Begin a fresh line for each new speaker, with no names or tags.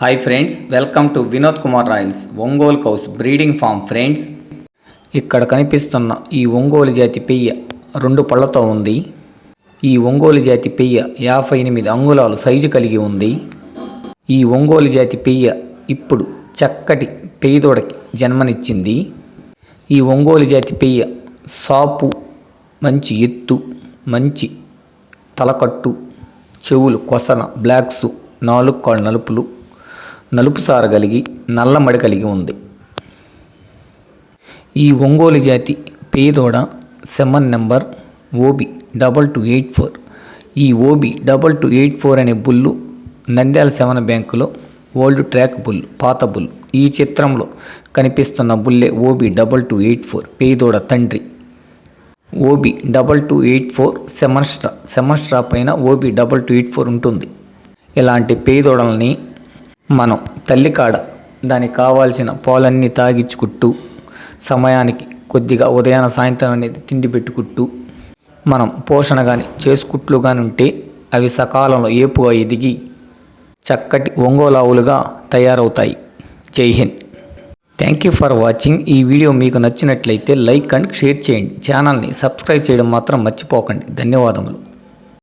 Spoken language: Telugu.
Hi friends welcome to Vinod Kumar royals Ongole cows breeding farm friends ఇక్కడ కనిపిస్తున్న ఈ ఒంగోలు జాతి పెయ్య రెండు పళ్ళతో ఉంది. ఈ ఒంగోలు జాతి పెయ్య యాభై ఎనిమిది అంగుళాలు సైజు కలిగి ఉంది. ఈ ఒంగోలు జాతి పెయ్య ఇప్పుడు చక్కటి పెయ్యదోడకి జన్మనిచ్చింది. ఈ ఒంగోలు జాతి పెయ్య సాపు మంచి ఎత్తు మంచి తలకట్టు చెవులు కొసన బ్లాక్స్ నాలుగు కాళ్ళు నలుపులు నలుపు సార కలిగి నల్లమడి కలిగి ఉంది. ఈ ఒంగోలు జాతి పేదోడ semen number O B double two eight four. ఈ O B double two eight four అనే బుల్లు నంద్యాల సెవెన్ బ్యాంకులో ఓల్డ్ ట్రాక్ బుల్ పాత బుల్. ఈ చిత్రంలో కనిపిస్తున్న బుల్లే O B double two eight four పేదోడ తండ్రి. O B double two eight four సెమన్స్ట్రా సెమన్స్ట్రా పైన O B double two eight four ఉంటుంది. ఇలాంటి పేదోడల్ని మనం తల్లికాడ దానికి కావాల్సిన పాలన్నీ తాగించుకుంటూ సమయానికి కొద్దిగా ఉదయాన సాయంత్రం అనేది తిండి పెట్టుకుంటూ మనం పోషణ కానీ చేసుకుట్లు కానీ ఉంటే అవి సకాలంలో ఏపుగా ఎదిగి చక్కటి ఒంగోలావులుగా తయారవుతాయి. జై Hind. Thank you for watching. ఈ వీడియో మీకు నచ్చినట్లయితే లైక్ అండ్ షేర్ చేయండి. ఛానల్ని సబ్స్క్రైబ్ చేయడం మాత్రం మర్చిపోకండి. ధన్యవాదములు.